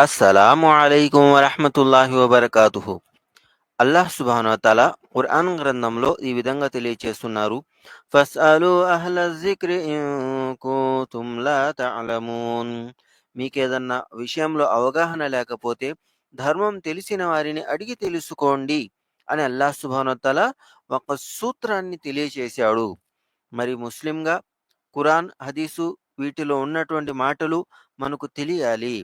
అస్సలాము అలైకుం వరహమతుల్లాహి వబర్కాతుహు అల్లాహ్ సుబాను తాలా ఖురాన్ గ్రంథంలో ఈ విధంగా తెలియచేస్తున్నారు. ఫస్అలు అహ్ల జిక్రి లా తఅలమూన్ మీకేదన్నా విషయంలో అవగాహన లేకపోతే ధర్మం తెలిసిన వారిని అడిగి తెలుసుకోండి అని అల్లాహ్ సుబాను తల ఒక సూత్రాన్ని తెలియచేశాడు. మరి ముస్లింగా ఖురాన్ హదీసు వీటిలో ఉన్నటువంటి మాటలు మనకు తెలియాలి.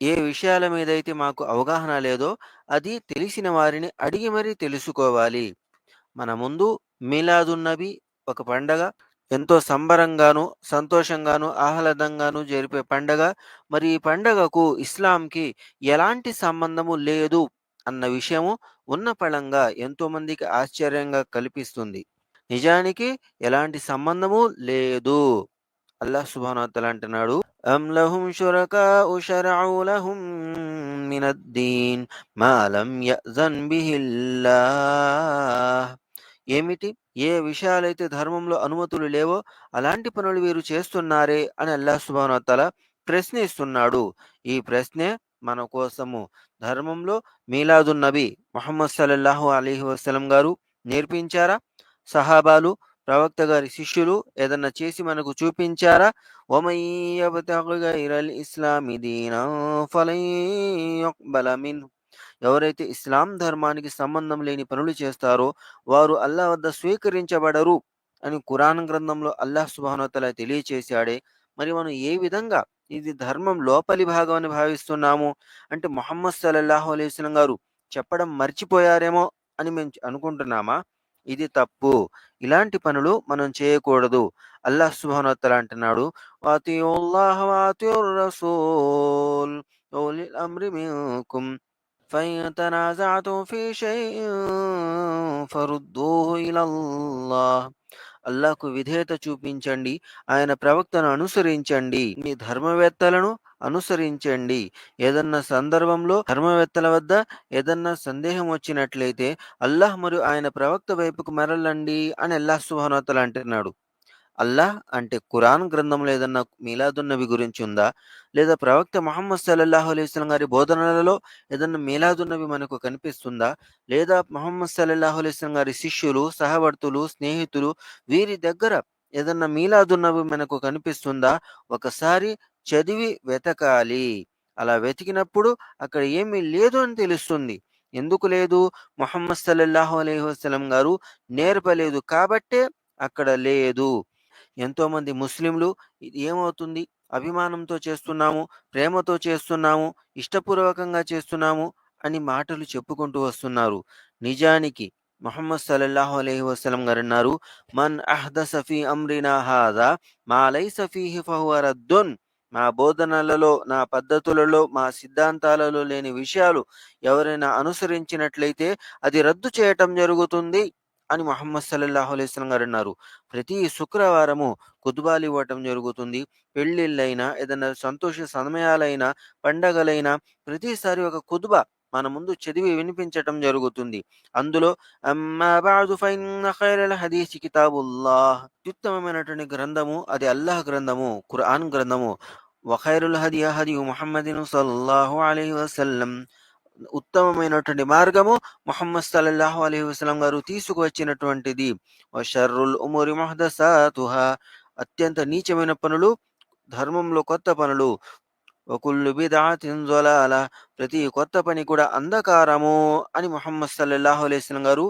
ఏ విషయాల మీద అయితే మాకు అవగాహన లేదో అది తెలిసిన వారిని అడిగి మరీ తెలుసుకోవాలి. మన ముందు మీలాదున్నబి ఒక పండగ ఎంతో సంబరంగాను సంతోషంగాను ఆహ్లాదంగాను జరిపే పండగ. మరి ఈ పండగకు ఇస్లాంకి ఎలాంటి సంబంధము లేదు అన్న విషయము ఉన్న పళంగా ఎంతో మందికి ఆశ్చర్యంగా కల్పిస్తుంది. నిజానికి ఎలాంటి సంబంధము లేదు. అల్లాహ్ సుబానతల అంటున్నాడు. أم لهم شركاء شرعوا لهم من الدين ما لم يأذن به الله. ఏమిటి? ఏ విషయాలైతే ధర్మంలో అనుమతులు లేవో అలాంటి పనులు వీరు చేస్తున్నారే అని అల్లా సుబానోతల ప్రశ్నిస్తున్నాడు. ఈ ప్రశ్నే మన కోసము ధర్మంలో మీలాదు నబీ మొహమ్మద్ సల్లల్లాహు అలీహి వసలం గారు నేర్పించారా? సహాబాలు ప్రవక్త గారి శిష్యులు ఏదన్నా చేసి మనకు చూపించారా? ఇస్లామి ఎవరైతే ఇస్లాం ధర్మానికి సంబంధం లేని పనులు చేస్తారో వారు అల్లా వద్ద స్వీకరించబడరు అని కురాన్ గ్రంథంలో అల్లాహ్ సుబానతల తెలియచేశాడే. మరి మనం ఏ విధంగా ఇది ధర్మం లోపలి భాగం అని భావిస్తున్నాము అంటే మొహమ్మద్ సల్లల్లాహు అలైస్లం గారు చెప్పడం మర్చిపోయారేమో అని మేము అనుకుంటున్నామా? ఇది తప్పు ఇలాంటి పనులు మనం చేయకూడదు అల్లాహ్ సుబానోత్తల అంటున్నాడు రసూల్ అమ్రి మింకుం فَإِنْ فِي شَيْءٍ فَرُدُّوهُ إِلَى اللَّهِ అల్లాహకు విధేయత చూపించండి ఆయన ప్రవక్తను అనుసరించండి మీ ధర్మవేత్తలను అనుసరించండి. ఏదన్నా సందర్భంలో ధర్మవేత్తల వద్ద ఏదన్నా సందేహం వచ్చినట్లయితే అల్లాహ్ మరియు ఆయన ప్రవక్త వైపుకు మరలండి అని అల్లాహ్ సుహానతలు అంటున్నాడు. అల్లాహ్ అంటే ఖురాన్ గ్రంథంలో ఏదన్నా మీలాదున్నవి గురించి ఉందా? లేదా ప్రవక్త మహమ్మద్ సల్లల్లాహు అలైస్లం గారి బోధనలలో ఏదన్నా మీలాదున్నవి మనకు కనిపిస్తుందా? లేదా మహమ్మద్ సల్లల్లాహు అలైస్లం గారి శిష్యులు సహవర్తులు స్నేహితులు వీరి దగ్గర ఏదన్నా మీలాదున్నవి మనకు కనిపిస్తుందా? ఒకసారి చదివి వెతకాలి. అలా వెతికినప్పుడు అక్కడ ఏమీ లేదు అని తెలుస్తుంది. ఎందుకు లేదు? మొహమ్మద్ సల్లల్లాహు అలైహి వసలం గారు నేర్పలేదు కాబట్టే అక్కడ లేదు. ఎంతోమంది ముస్లింలు ఇది ఏమవుతుంది? అభిమానంతో చేస్తున్నాము ప్రేమతో చేస్తున్నాము ఇష్టపూర్వకంగా చేస్తున్నాము అని మాటలు చెప్పుకుంటూ వస్తున్నారు. నిజానికి మొహమ్మద్ సల్లల్లాహు అలైహి వసలం గారు అన్నారు మన్ అహ్ద సఫీ అమ్రినా హాదా మాలై సఫీ సఫీహి అరద్దున్ మా బోధనలలో నా పద్ధతులలో మా సిద్ధాంతాలలో లేని విషయాలు ఎవరైనా అనుసరించినట్లయితే అది రద్దు చేయటం జరుగుతుంది అని మొహమ్మద్ సల్లల్లాహు అలైస్లం గారు అన్నారు. ప్రతి శుక్రవారము కుతుబాలు ఇవ్వటం జరుగుతుంది. పెళ్ళిళ్ళైనా ఏదైనా సంతోష సమయాలైనా పండగలైనా ప్రతిసారి ఒక కుతుబ మన ముందు చదివి వినిపించటం జరుగుతుంది. అందులో హదీస్ కితాబుల్లాహ్ అత్యుత్తమమైనటువంటి గ్రంథము అది అల్లాహ్ గ్రంథము ఖురాన్ గ్రంథము. వఖైరుల్ హది హది ముహమ్మదిన్ సల్లాహు అలైహి వసల్లం. ఉత్తమమైనటువంటి మార్గము ముహమ్మద్ సల్లల్లాహు అలైహి వసలం గారు తీసుకువచ్చినటువంటిది. షర్రుల్ ఉమూరి మహదసాతుహా. అత్యంత నీచమైన పనులు ధర్మంలో కొత్త పనులు. ఒకుల్లు బిదాతిన్ జొలాల ప్రతి కొత్త పని కూడా అంధకారము అని ముహమ్మద్ సల్లల్లాహు అలైస్లం గారు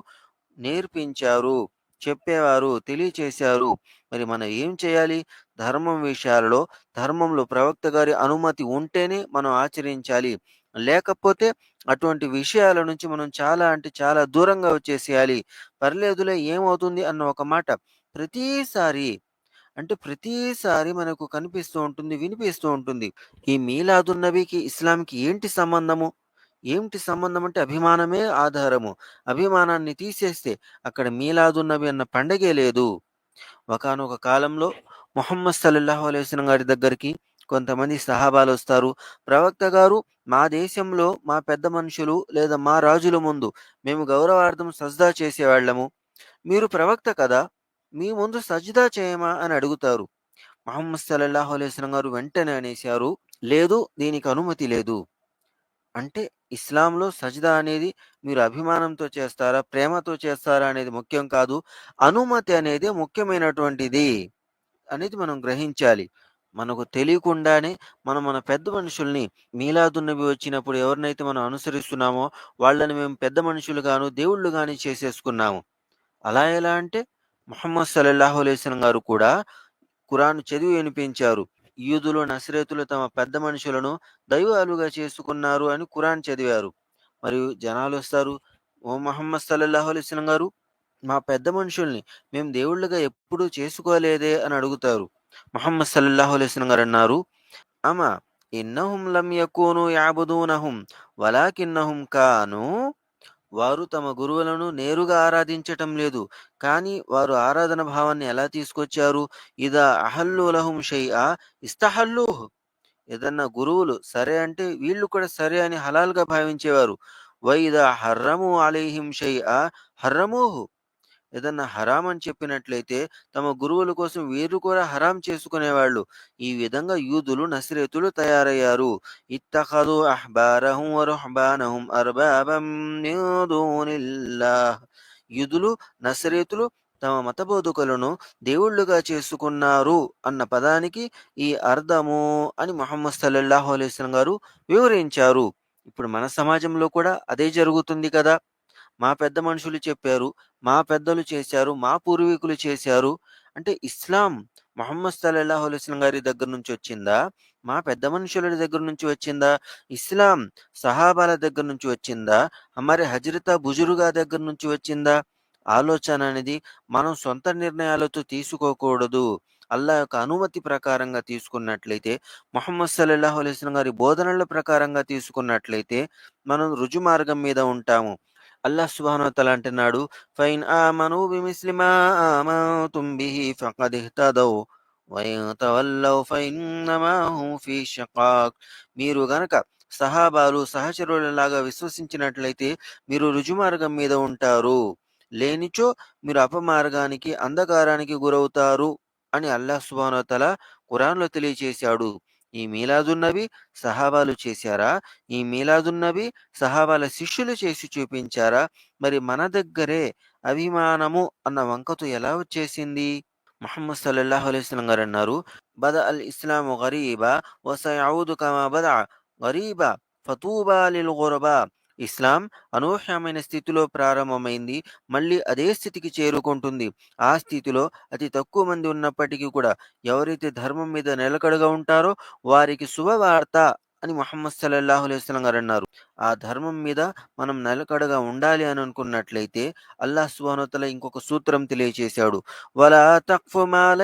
నేర్పించారు. చెప్పేవారు తెలియచేశారు. మరి మనం ఏం చేయాలి? ధర్మం విషయాలలో ధర్మంలో ప్రవక్త గారి అనుమతి ఉంటేనే మనం ఆచరించాలి. లేకపోతే అటువంటి విషయాల నుంచి మనం చాలా అంటే చాలా దూరంగా వచ్చేసేయాలి. పర్లేదులే ఏమవుతుంది అన్న ఒక మాట ప్రతిసారి అంటే ప్రతిసారి మనకు కనిపిస్తూ ఉంటుంది వినిపిస్తూ ఉంటుంది. ఈ మీలాదున్నబీకి ఇస్లాంకి ఏంటి సంబంధము? ఏమిటి సంబంధం అంటే అభిమానమే ఆధారము. అభిమానాన్ని తీసేస్తే అక్కడ మీలాదున్నవి అన్న పండగే లేదు. ఒకనొక కాలంలో మొహమ్మద్ సల్లాహు అలైస్లం గారి దగ్గరికి కొంతమంది సహాబాలు వస్తారు. ప్రవక్త గారు మా దేశంలో మా పెద్ద మనుషులు లేదా మా రాజుల ముందు మేము గౌరవార్థం సజ్దా చేసేవాళ్ళము. మీరు ప్రవక్త కదా మీ ముందు సజ్దా చేయమా? అని అడుగుతారు. మహమ్మద్ సల్లల్లాహు అలైస్లం గారు వెంటనే అనేశారు లేదు దీనికి అనుమతి లేదు. అంటే ఇస్లాంలో సజ్దా అనేది మీరు అభిమానంతో చేస్తారా? ప్రేమతో చేస్తారా? అనేది ముఖ్యం కాదు. అనుమతి అనేది ముఖ్యమైనటువంటిది అనేది మనం గ్రహించాలి. మనకు తెలియకుండానే మనం మన పెద్ద మనుషుల్ని మీలాదున్నబి వచ్చినప్పుడు ఎవరినైతే మనం అనుసరిస్తున్నామో వాళ్ళని మేము పెద్ద మనుషులుగాను, దేవుళ్ళు కానీ చేసేసుకున్నాము. అలా ఎలా అంటే మొహమ్మద్ సల్లల్లాహు అలైహి గారు కూడా ఖురాన్ చదివి వినిపించారు. యూదులు, నస్రేతులు తమ పెద్ద మనుషులను దైవాలుగా చేసుకున్నారు అని ఖురాన్ చదివారు. మరియు జనాలు వస్తారు "ఓ మహమ్మద్ సల్లల్లాహు అలిస్లం గారు, మా పెద్ద మనుషుల్ని మేము దేవుళ్ళుగా ఎప్పుడూ చేసుకోలేదే" అని అడుగుతారు. మహమ్మద్ సల్లల్లాహు అలిస్లం గారు అన్నారు, "అమా ఇన్నహుం లం యకూను యాబుదూనహుం వలాకిన్నహుం కాను వారు తమ గురువులను నేరుగా ఆరాధించటం లేదు. కానీ వారు ఆరాధన భావాన్ని ఎలా తీసుకొచ్చారు? ఇదా అహల్లు లహుం షై'a ఇస్తహల్లుహు. ఏదన్నా గురువులు సరే అంటే వీళ్ళు కూడా సరే అని హలాల్‌గా భావించేవారు. వైద ఇదా హర్రము అలైహిం ఆ హర్రమూహు. ఏదన్నా హరాం అని చెప్పినట్లయితే తమ గురువుల కోసం వీరు కూడా హరాం చేసుకునేవాళ్ళు. ఈ విధంగా యూదులు, నసిరేతులు తయారయ్యారు. ఇత్తఖదు అహ్బారహం వ అర్బాబం యూదులు, నస్రేతులు తమ మత బోధకులను దేవుళ్ళుగా చేసుకున్నారు అన్న పదానికి ఈ అర్థము అని మొహమ్మద్ సల్లల్లాహు అలైస్లం గారు వివరించారు. ఇప్పుడు మన సమాజంలో కూడా అదే జరుగుతుంది కదా! మా పెద్ద మనుషులు చెప్పారు. మా పెద్దలు చేశారు. మా పూర్వీకులు చేశారు. అంటే ఇస్లాం మొహమ్మద్ సల్లాహు అలైహి గారి దగ్గర నుంచి వచ్చిందా? మా పెద్ద మనుషుల దగ్గర నుంచి వచ్చిందా? ఇస్లాం సహాబాల దగ్గర నుంచి వచ్చిందా? మరి హజరత బుజురుగా దగ్గర నుంచి వచ్చిందా? ఆలోచన అనేది మనం సొంత నిర్ణయాలతో తీసుకోకూడదు. అల్లా యొక్క అనుమతి ప్రకారంగా తీసుకున్నట్లయితే, మొహమ్మద్ సల్లాహు అలైహి గారి బోధనల ప్రకారంగా తీసుకున్నట్లయితే మనం రుజు మార్గం మీద ఉంటాము. అల్లాహ్ సుబ్హానహు తల అంటున్నాడు, "ఫైన్ ఆమనూ బిమిస్లి మా ఆమంతుం బిహి ఫఖద్ ఇహ్తదౌ వఇన్ తవల్లౌ ఫఇన్నమా ఫీ షికాక్." మీరు గనక సహాబాలు, సహచరులలాగా విశ్వసించినట్లయితే మీరు రుజుమార్గం మీద ఉంటారు. లేనిచో మీరు అపమార్గానికి, అంధకారానికి గురవుతారు అని అల్లాహ్ సుబ్హానహు తల ఖురాన్‌లో తెలియచేశాడు. ఈ మీలాదున్నవి సహాబాలు చేశారా? ఈ మీలాదున్నవి సహాబాల శిష్యులు చేసి చూపించారా? మరి మన దగ్గరే అభిమానము అన్న వంకతో ఎలా వచ్చేసింది? మహమ్మద్ సల్లల్లాహు అలైస్లం గారు అన్నారు, బద అల్ ఇస్లాము గరీబా వ కమా బద గరీబా ఫతూబా లిల్ గురబా." ఇస్లాం అనూహ్యమైన స్థితిలో ప్రారంభమైంది. మళ్ళీ అదే స్థితికి చేరుకుంటుంది. ఆ స్థితిలో అతి తక్కువ మంది ఉన్నప్పటికీ కూడా ఎవరైతే ధర్మం మీద నిలకడగా ఉంటారో వారికి శుభవార్త అని మొహమ్మద్ సల్లల్లాహు అలైహి గారు అన్నారు. ఆ ధర్మం మీద మనం నిలకడగా ఉండాలి అని అనుకున్నట్లయితే అల్లాహ్ సుహనతల ఇంకొక సూత్రం తెలియచేశాడు. "వలా తఖ్ఫు మా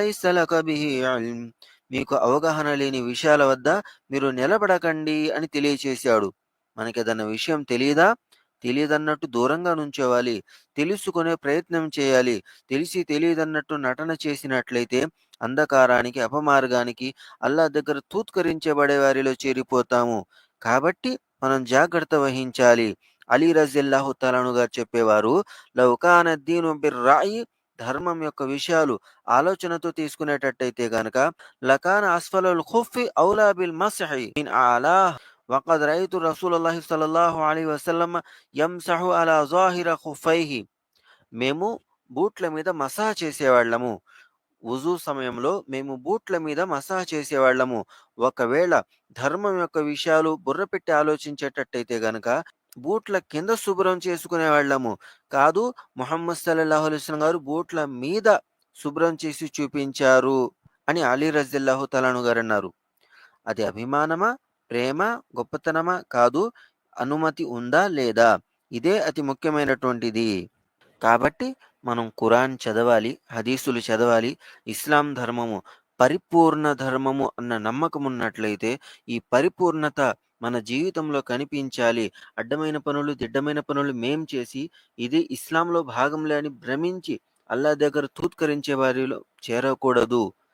మీకు అవగాహన లేని విషయాల వద్ద మీరు నిలబడకండి అని తెలియచేశాడు. మనకి మనకేదన్నా విషయం తెలియదా తెలియదన్నట్టు దూరంగా నుంచోవాలి. తెలుసుకునే ప్రయత్నం చేయాలి. తెలిసి తెలియదన్నట్టు నటన చేసినట్లయితే అంధకారానికి, అపమార్గానికి, అల్లాహ్ దగ్గర తూత్కరించబడే వారిలో చేరిపోతాము. కాబట్టి మనం జాగ్రత్త వహించాలి. అలీ రజిల్లాహు తలను గారు చెప్పేవారు, లౌకాన దీను రాయి ధర్మం యొక్క విషయాలు ఆలోచనతో తీసుకునేటట్టయితే గనక లకాన్ అస్ఫలల్ ఖుఫ్ఫి ఔలా బిల్ మస్హి మిన్ అలాహ్ రైతు రఅయ్తు రసూలల్లాహి సల్లల్లాహు అలైహి వసల్లం యమ్సహు అలా జాహిర ఖుఫైహి. మేము బూట్ల మీద మసాజ్ చేసేవాళ్ళము. ఉజూ సమయంలో మేము బూట్ల మీద మసాజ్ చేసేవాళ్ళము. ఒకవేళ ధర్మం యొక్క విషయాలు బుర్ర పెట్టి ఆలోచించేటట్టయితే గనక బూట్ల కింద శుభ్రం చేసుకునేవాళ్ళము. కాదు మొహమ్మద్ సల్లాహు అలైహి గారు బూట్ల మీద శుభ్రం చేసి చూపించారు అని అలీ రజిల్లాహు తలాను గారు అన్నారు. అది అభిమానమా? ప్రేమ? గొప్పతనమా? కాదు. అనుమతి ఉందా? లేదా? ఇదే అతి ముఖ్యమైనటువంటిది. కాబట్టి మనం ఖురాన్ చదవాలి. హదీసులు చదవాలి. ఇస్లాం ధర్మము పరిపూర్ణ ధర్మము అన్న నమ్మకం ఉన్నట్లయితే ఈ పరిపూర్ణత మన జీవితంలో కనిపించాలి. అడ్డమైన పనులు, దిడ్డమైన పనులు మేం చేసి ఇది ఇస్లాంలో భాగం లేని భ్రమించి అల్లాహ్ దగ్గర తూత్కరించే వారిలో చేరకూడదు.